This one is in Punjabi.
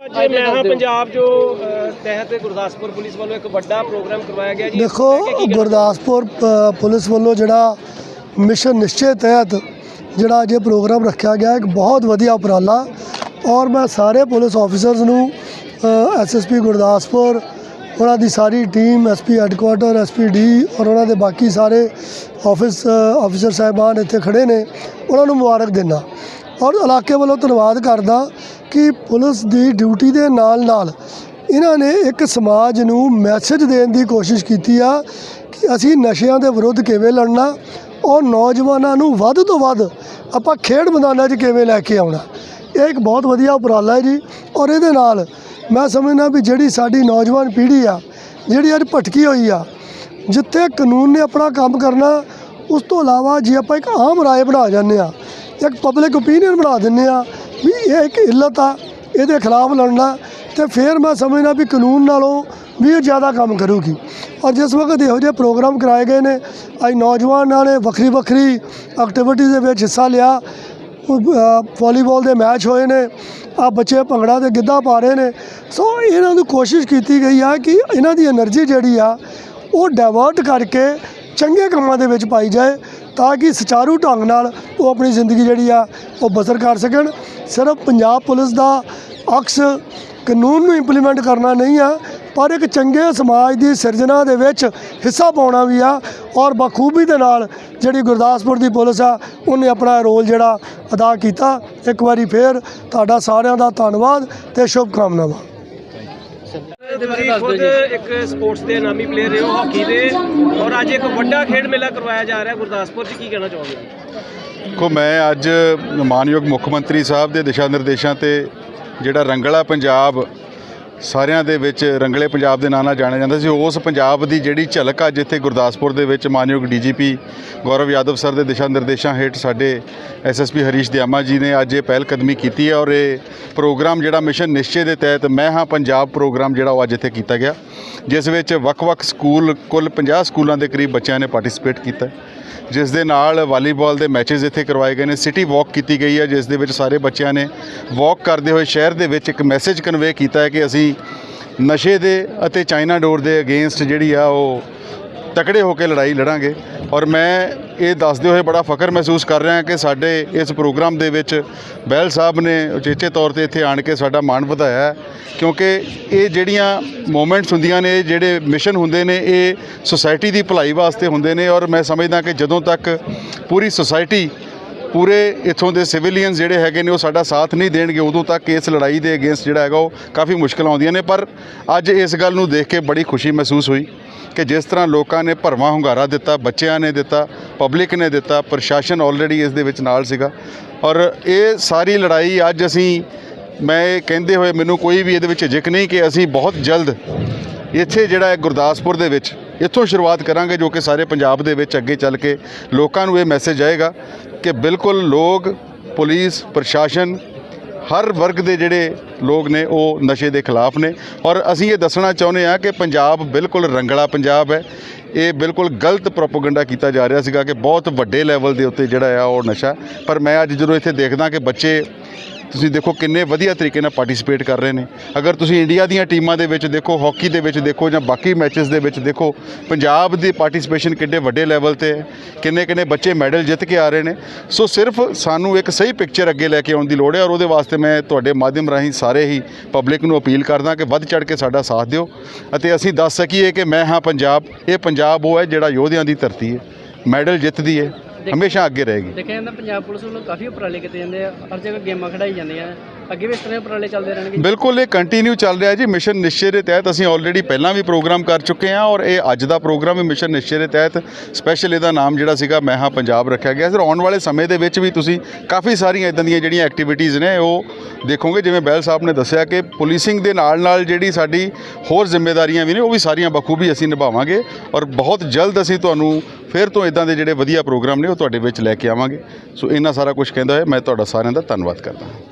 ਅੱਜ ਮੈਂ ਹਾਂ ਪੰਜਾਬ ਜੋ ਤਹਿਤ ਗੁਰਦਾਸਪੁਰ ਪੁਲਿਸ ਵੱਲੋਂ ਇੱਕ ਵੱਡਾ ਪ੍ਰੋਗਰਾਮ ਕਰਵਾਇਆ ਗਿਆ ਜੀ ਦੇਖੋ ਗੁਰਦਾਸਪੁਰ ਪੁਲਿਸ ਵੱਲੋਂ ਜਿਹੜਾ ਮਿਸ਼ਨ ਨਿਸ਼ਚੇ ਤਹਿਤ ਜਿਹੜਾ ਅੱਜ ਇਹ ਪ੍ਰੋਗਰਾਮ ਰੱਖਿਆ ਗਿਆ ਇੱਕ ਬਹੁਤ ਵਧੀਆ ਉਪਰਾਲਾ। ਔਰ ਮੈਂ ਸਾਰੇ ਪੁਲਿਸ ਆਫੀਸਰਸ ਨੂੰ ਐਸਐਸਪੀ ਗੁਰਦਾਸਪੁਰ ਉਹਨਾਂ ਦੀ ਸਾਰੀ team SP headquarter SP D ਔਰ ਉਹਨਾਂ ਦੇ ਬਾਕੀ ਸਾਰੇ ਆਫਿਸ ਆਫੀਸਰ ਸਾਹਿਬਾਨ ਇੱਥੇ ਖੜੇ ਨੇ। ਉਹਨਾਂ ਨੂੰ ਮੁਬਾਰਕ ਦਿੰਦਾ। ਔਰ ਇਲਾਕੇ ਵੱਲੋਂ ਧੰਨਵਾਦ ਕਰਦਾ ਕਿ ਪੁਲਿਸ ਦੀ ਡਿਊਟੀ ਦੇ ਨਾਲ ਨਾਲ ਇਹਨਾਂ ਨੇ ਇੱਕ ਸਮਾਜ ਨੂੰ ਮੈਸੇਜ ਦੇਣ ਦੀ ਕੋਸ਼ਿਸ਼ ਕੀਤੀ ਆ ਕਿ ਅਸੀਂ ਨਸ਼ਿਆਂ ਦੇ ਵਿਰੁੱਧ ਕਿਵੇਂ ਲੜਨਾ, ਔਰ ਨੌਜਵਾਨਾਂ ਨੂੰ ਵੱਧ ਤੋਂ ਵੱਧ ਆਪਾਂ ਖੇਡ ਮੈਦਾਨਾਂ 'ਚ ਕਿਵੇਂ ਲੈ ਕੇ ਆਉਣਾ। ਇਹ ਇੱਕ ਬਹੁਤ ਵਧੀਆ ਉਪਰਾਲਾ ਹੈ ਜੀ, ਔਰ ਇਹਦੇ ਨਾਲ ਮੈਂ ਸਮਝਦਾ ਵੀ ਜਿਹੜੀ ਸਾਡੀ ਨੌਜਵਾਨ ਪੀੜ੍ਹੀ ਆ, ਜਿਹੜੀ ਅੱਜ ਭਟਕੀ ਹੋਈ ਆ, ਜਿੱਥੇ ਕਾਨੂੰਨ ਨੇ ਆਪਣਾ ਕੰਮ ਕਰਨਾ, ਉਸ ਤੋਂ ਇਲਾਵਾ ਜੇ ਆਪਾਂ ਇੱਕ ਆਮ ਰਾਏ ਬਣਾ ਜਾਂਦੇ ਆ, ਇੱਕ ਪਬਲਿਕ ਓਪੀਨੀਅਨ ਬਣਾ ਦਿੰਦੇ ਆ ਇਹ ਇੱਕ ਇੱਲਤ ਆ, ਇਹਦੇ ਖਿਲਾਫ ਲੜਨਾ ਤੇ ਫਿਰ ਮੈਂ ਸਮਝਦਾ ਵੀ ਕਾਨੂੰਨ ਨਾਲੋਂ ਵੀ ਜ਼ਿਆਦਾ ਕੰਮ ਕਰੂਗੀ। ਔਰ ਜਿਸ ਵਕਤ ਇਹੋ ਜਿਹੇ ਪ੍ਰੋਗਰਾਮ ਕਰਾਏ ਗਏ ਨੇ, ਅੱਜ ਨੌਜਵਾਨ ਨੇ ਵੱਖਰੀ ਵੱਖਰੀ ਐਕਟੀਵਿਟੀ ਦੇ ਵਿੱਚ ਹਿੱਸਾ ਲਿਆ ਵਾਲੀਬਾਲ ਦੇ ਮੈਚ ਹੋਏ ਨੇ, ਆ ਬੱਚੇ ਭੰਗੜਾ ਤੇ ਗਿੱਧਾ ਪਾ ਰਹੇ ਨੇ। ਸੋ ਇਹਨਾਂ ਨੂੰ ਕੋਸ਼ਿਸ਼ ਕੀਤੀ ਗਈ ਆ ਕਿ ਇਹਨਾਂ ਦੀ એનર્ਜੀ ਜਿਹੜੀ ਆ, ਉਹ ਡਾਇਵਰਟ ਕਰਕੇ ਚੰਗੇ ਕੰਮਾਂ ਦੇ ਵਿੱਚ ਪਾਈ ਜਾਏ, ਤਾਂ ਕਿ ਸੁਚਾਰੂ ਢੰਗ ਨਾਲ ਉਹ ਆਪਣੀ ਜ਼ਿੰਦਗੀ ਜਿਹੜੀ ਆ, ਉਹ ਬਸਰ ਕਰ ਸਕਣ। ਸਿਰਫ ਪੰਜਾਬ ਪੁਲਿਸ ਦਾ ਅਕਸ ਕਾਨੂੰਨ ਨੂੰ ਇੰਪਲੀਮੈਂਟ ਕਰਨਾ ਨਹੀਂ ਆ, ਪਰ ਇੱਕ ਚੰਗੇ ਸਮਾਜ ਦੀ ਸਿਰਜਣਾ ਦੇ ਵਿੱਚ ਹਿੱਸਾ ਪਾਉਣਾ ਵੀ ਆ ਔਰ ਬਖੂਬੀ ਦੇ ਨਾਲ ਜਿਹੜੀ ਗੁਰਦਾਸਪੁਰ ਦੀ ਪੁਲਿਸ ਆ, ਉਹਨੇ ਆਪਣਾ ਰੋਲ ਜਿਹੜਾ ਅਦਾ ਕੀਤਾ। ਇੱਕ ਵਾਰੀ ਫੇਰ ਤੁਹਾਡਾ ਸਾਰਿਆਂ ਦਾ ਧੰਨਵਾਦ ਤੇ ਸ਼ੁਭ ਕਾਮਨਾਵਾਂ ਤੁਸੀਂ ਖੁਦ ਇੱਕ ਸਪੋਰਟਸ ਦੇ ਨਾਮੀ ਪਲੇਅਰ ਰਹੇ ਹੋ, ਹਾਕੀ ਦੇ, ਔਰ ਅੱਜ ਇੱਕ ਵੱਡਾ ਖੇਡ ਮੇਲਾ ਕਰਵਾਇਆ ਜਾ ਰਿਹਾ ਗੁਰਦਾਸਪੁਰ 'ਚ, ਕੀ ਕਹਿਣਾ ਚਾਹੋਗੇ? ਦੇਖੋ, ਮੈਂ ਅੱਜ ਮਾਨਯੋਗ ਮੁੱਖ ਮੰਤਰੀ ਸਾਹਿਬ ਦੇ ਦਿਸ਼ਾ ਨਿਰਦੇਸ਼ਾਂ ਤੇ ਜਿਹੜਾ ਰੰਗਲਾ ਪੰਜਾਬ, ਸਾਰਿਆਂ ਦੇ ਵਿੱਚ ਰੰਗਲੇ ਪੰਜਾਬ ਦੇ ਨਾਂ ਨਾਲ ਜਾਣਿਆ ਜਾਂਦਾ ਸੀ। ਉਸ ਪੰਜਾਬ ਦੀ ਜਿਹੜੀ ਝਲਕ ਅੱਜ ਇੱਥੇ ਗੁਰਦਾਸਪੁਰ ਦੇ ਵਿੱਚ ਮਾਨਯੋਗ ਡੀਜੀਪੀ ਗੌਰਵ ਯਾਦਵ ਸਰ ਦੇ ਦਿਸ਼ਾ ਨਿਰਦੇਸ਼ਾਂ ਹੇਠ ਸਾਡੇ ਐਸਐਸਪੀ ਹਰੀਸ਼ ਦਿਆਮਾ ਜੀ ਨੇ ਅੱਜ ਇਹ ਪਹਿਲ ਕਦਮੀ ਕੀਤੀ ਹੈ ਔਰ ਇਹ ਪ੍ਰੋਗਰਾਮ ਜਿਹੜਾ ਮਿਸ਼ਨ ਨਿਸ਼ਚੇ ਦੇ ਤਹਿਤ ਮੈਂ ਹਾਂ ਪੰਜਾਬ ਪ੍ਰੋਗਰਾਮ ਜਿਹੜਾ ਉਹ ਅੱਜ ਇੱਥੇ ਕੀਤਾ ਗਿਆ, ਜਿਸ ਵਿੱਚ ਵੱਖ-ਵੱਖ ਸਕੂਲ, ਕੁੱਲ 50 ਸਕੂਲਾਂ ਦੇ ਕਰੀਬ ਬੱਚਿਆਂ ਨੇ ਪਾਰਟਿਸਿਪੇਟ ਕੀਤਾ। ਜਿਸ ਦੇ ਨਾਲ ਵਾਲੀਬਾਲ ਦੇ ਮੈਚਸ ਇੱਥੇ ਕਰਵਾਏ ਗਏ ਨੇ। ਸਿਟੀ ਵਾਕ ਕੀਤੀ ਗਈ ਹੈ, ਜਿਸ ਦੇ ਵਿੱਚ ਸਾਰੇ ਬੱਚਿਆਂ ਨੇ ਵਾਕ ਕਰਦੇ ਹੋਏ ਸ਼ਹਿਰ ਦੇ ਵਿੱਚ ਇੱਕ ਮੈਸੇਜ ਕਨਵੇ ਕੀਤਾ ਹੈ ਕਿ ਅਸੀਂ ਨਸ਼ੇ ਦੇ ਅਤੇ ਚਾਈਨਾ ਡੋਰ ਦੇ ਅਗੇਂਸਟ ਜਿਹੜੀ ਆ ਉਹ ਤਕੜੇ ਹੋ ਕੇ ਲੜਾਈ ਲੜਾਂਗੇ ਔਰ ਮੈਂ ਇਹ ਦੱਸਦੇ ਹੋਏ ਬੜਾ ਫਖਰ ਮਹਿਸੂਸ ਕਰ ਰਿਹਾ ਕਿ ਸਾਡੇ ਇਸ ਪ੍ਰੋਗਰਾਮ ਦੇ ਵਿੱਚ ਬਹਿਲ ਸਾਹਿਬ ਨੇ ਉਚੇਚੇ ਤੌਰ ਤੇ ਇੱਥੇ ਆਣ ਕੇ ਸਾਡਾ ਮਾਣ ਵਧਾਇਆ ਕਿਉਂਕਿ ਇਹ ਜਿਹੜੀਆਂ ਮੂਮੈਂਟਸ ਹੁੰਦੀਆਂ ਨੇ ਜਿਹੜੇ ਮਿਸ਼ਨ ਹੁੰਦੇ ਨੇ, ਇਹ ਸੁਸਾਇਟੀ ਦੀ ਭਲਾਈ ਵਾਸਤੇ ਹੁੰਦੇ ਨੇ ਔਰ ਮੈਂ ਸਮਝਦਾ ਕਿ ਜਦੋਂ ਤੱਕ ਪੂਰੀ ਸੁਸਾਇਟੀ ਪੂਰੇ ਇਥੋਂ ਦੇ ਸਿਵਿਲੀਅਨ ਜਿਹੜੇ ਹੈਗੇ ਨੇ ਉਹ ਸਾਡਾ ਸਾਥ ਨਹੀਂ ਦੇਣਗੇ, ਉਦੋਂ ਤੱਕ ਇਸ ਲੜਾਈ ਦੇ ਅਗੇਂਸਟ ਜਿਹੜਾ ਹੈਗਾ ਉਹ ਕਾਫੀ ਮੁਸ਼ਕਲਾਂ ਆਉਂਦੀਆਂ ਨੇ। ਪਰ ਅੱਜ ਇਸ ਗੱਲ ਨੂੰ ਦੇਖ ਕੇ ਬੜੀ ਖੁਸ਼ੀ ਮਹਿਸੂਸ ਹੋਈ ਕਿ ਜਿਸ ਤਰ੍ਹਾਂ ਲੋਕਾਂ ਨੇ ਭਰਵਾਂ ਹੁੰਗਾਰਾ ਦਿੱਤਾ, ਬੱਚਿਆਂ ਨੇ ਦਿੱਤਾ, ਪਬਲਿਕ ਨੇ ਦਿੱਤਾ, ਪ੍ਰਸ਼ਾਸਨ ਆਲਰੇਡੀ ਇਸ ਦੇ ਵਿੱਚ ਨਾਲ ਸੀਗਾ। ਔਰ ਇਹ ਸਾਰੀ ਲੜਾਈ ਅੱਜ ਅਸੀਂ, ਮੈਂ ਇਹ ਕਹਿੰਦੇ ਹੋਏ ਮੈਨੂੰ ਕੋਈ ਵੀ ਇਹਦੇ ਵਿੱਚ ਝਿਜਕ ਨਹੀਂ ਕਿ ਅਸੀਂ ਬਹੁਤ ਜਲਦ ਇੱਥੇ ਜਿਹੜਾ ਹੈ ਗੁਰਦਾਸਪੁਰ ਦੇ ਵਿੱਚ ਇੱਥੋਂ ਸ਼ੁਰੂਆਤ ਕਰਾਂਗੇ ਜੋ ਕਿ ਸਾਰੇ ਪੰਜਾਬ ਦੇ ਵਿੱਚ ਅੱਗੇ ਚੱਲ ਕੇ ਲੋਕਾਂ ਨੂੰ ਇਹ ਮੈਸੇਜ ਆਏਗਾ। ਕਿ ਬਿਲਕੁਲ ਲੋਕ, ਪੁਲਿਸ, ਪ੍ਰਸ਼ਾਸਨ, ਹਰ ਵਰਗ ਦੇ ਜਿਹੜੇ ਲੋਕ ਨੇ, ਉਹ ਨਸ਼ੇ ਦੇ ਖਿਲਾਫ ਨੇ। ਔਰ ਅਸੀਂ ਇਹ ਦੱਸਣਾ ਚਾਹੁੰਦੇ ਹਾਂ ਕਿ ਪੰਜਾਬ ਬਿਲਕੁਲ ਰੰਗਲਾ ਪੰਜਾਬ ਹੈ। ਇਹ ਬਿਲਕੁਲ ਗਲਤ ਪ੍ਰੋਪਗੈਂਡਾ ਕੀਤਾ ਜਾ ਰਿਹਾ ਸੀਗਾ ਕਿ ਬਹੁਤ ਵੱਡੇ ਲੈਵਲ ਦੇ ਉੱਤੇ ਜਿਹੜਾ ਆ ਉਹ ਨਸ਼ਾ। ਪਰ ਮੈਂ ਅੱਜ ਜਦੋਂ ਇੱਥੇ ਦੇਖਦਾ ਕਿ ਬੱਚੇ ਤੁਸੀਂ ਦੇਖੋ ਕਿੰਨੇ ਵਧੀਆ ਤਰੀਕੇ ਨਾਲ ਪਾਰਟਿਸਿਪੇਟ ਕਰ ਰਹੇ ਨੇ। ਅਗਰ ਤੁਸੀਂ ਇੰਡੀਆ ਦੀਆਂ ਟੀਮਾਂ ਦੇ ਵਿੱਚ ਦੇਖੋ ਹਾਕੀ ਦੇ ਵਿੱਚ ਦੇਖੋ ਜਾਂ ਬਾਕੀ ਮੈਚਸ ਦੇ ਵਿੱਚ ਦੇਖੋ, ਪੰਜਾਬ ਦੀ ਪਾਰਟਿਸਿਪੇਸ਼ਨ ਕਿੰਨੇ ਵੱਡੇ ਲੈਵਲ ਤੇ ਹੈ। ਕਿੰਨੇ ਕਿੰਨੇ ਬੱਚੇ ਮੈਡਲ ਜਿੱਤ ਕੇ ਆ ਰਹੇ ਨੇ। ਸੋ ਸਿਰਫ ਸਾਨੂੰ ਇੱਕ ਸਹੀ ਪਿਕਚਰ ਅੱਗੇ ਲੈ ਕੇ ਆਉਣ ਦੀ ਲੋੜ ਹੈ ਔਰ ਉਹਦੇ ਵਾਸਤੇ ਮੈਂ ਤੁਹਾਡੇ ਮਾਧਿਅਮ ਰਾਹੀਂ ਸਾਰੇ ਹੀ ਪਬਲਿਕ ਨੂੰ ਅਪੀਲ ਕਰਦਾ ਕਿ ਵੱਧ ਚੜ ਕੇ ਸਾਡਾ ਸਾਥ ਦਿਓ। ਅਤੇ ਅਸੀਂ ਦੱਸ ਸਕੀਏ ਕਿ ਮੈਂ ਹਾਂ ਪੰਜਾਬ, ਇਹ ਪੰਜਾਬ ਉਹ ਹੈ ਜਿਹੜਾ ਯੋਧਿਆਂ ਦੀ ਧਰਤੀ ਹੈ। ਮੈਡਲ ਜਿੱਤਦੀ ਹੈ। ਹਮੇਸ਼ਾ ਅੱਗੇ ਰਹੇਗੀ। ਦੇਖਿਆ ਜਾਂਦਾ ਪੰਜਾਬ ਪੁਲਿਸ ਵੱਲੋਂ ਕਾਫੀ ਉਪਰਾਲੇ ਕੀਤੇ ਜਾਂਦੇ ਆ, ਹਰ ਜਗ੍ਹਾ ਗੇਮਾਂ ਖੜਾਈ ਜਾਂਦੀਆਂ। ਅੱਗੇ ਵੀ ਇਸ ਤਰ੍ਹਾਂ ਦੇ ਉਪਰਾਲੇ ਚੱਲਦੇ ਰਹਿਣਗੇ ਬਿਲਕੁਲ, ਇਹ ਕੰਟੀਨਿਊ ਚੱਲ ਰਿਹਾ ਜੀ ਮਿਸ਼ਨ ਨਿਸ਼ਚੇ ਦੇ ਤਹਿਤ ਅਸੀਂ ਆਲਰੇਡੀ ਪਹਿਲਾਂ ਵੀ ਪ੍ਰੋਗਰਾਮ ਕਰ ਚੁੱਕੇ ਹਾਂ ਔਰ ਇਹ ਅੱਜ ਦਾ ਪ੍ਰੋਗਰਾਮ ਵੀ ਮਿਸ਼ਨ ਨਿਸ਼ਚੇ ਦੇ ਤਹਿਤ ਸਪੈਸ਼ਲ ਇਹਦਾ ਨਾਮ ਜਿਹੜਾ ਸੀਗਾ, ਮੈਂ ਹਾਂ ਪੰਜਾਬ ਰੱਖਿਆ ਗਿਆ। ਸਰ, ਆਉਣ ਵਾਲੇ ਸਮੇਂ ਦੇ ਵਿੱਚ ਵੀ ਤੁਸੀਂ ਕਾਫੀ ਸਾਰੀਆਂ ਇਦਾਂ ਦੀਆਂ ਜਿਹੜੀਆਂ ਐਕਟੀਵਿਟੀਜ਼ ਨੇ, ਉਹ ਦੇਖੋਗੇ। ਜਿਵੇਂ ਬੈਲ ਸਾਹਿਬ ਨੇ ਦੱਸਿਆ ਕਿ ਪੁਲਿਸਿੰਗ ਦੇ ਨਾਲ ਨਾਲ ਜਿਹੜੀ ਸਾਡੀ ਹੋਰ ਜ਼ਿੰਮੇਵਾਰੀਆਂ ਵੀ ਨੇ, ਉਹ ਵੀ ਸਾਰੀਆਂ ਬਖੂਬੀ ਅਸੀਂ ਨਿਭਾਵਾਂਗੇ ਔਰ ਬਹੁਤ ਜਲਦ ਅਸੀਂ ਤੁਹਾਨੂੰ ਫਿਰ ਤੋਂ ਇਦਾਂ ਦੇ ਜਿਹੜੇ ਵਧੀਆ ਪ੍ਰੋਗਰਾਮ ਨੇ, ਉਹ ਤੁਹਾਡੇ ਵਿੱਚ ਲੈ ਕੇ ਆਵਾਂਗੇ। ਸੋ ਇਹਨਾਂ ਸਾਰਾ ਕੁਝ ਕਹਿੰਦਾ ਹੋਇਆ, ਮੈਂ ਤੁਹਾਡਾ ਸਾਰਿਆਂ ਦਾ ਧੰਨਵਾਦ ਕਰਦਾ ਹਾਂ।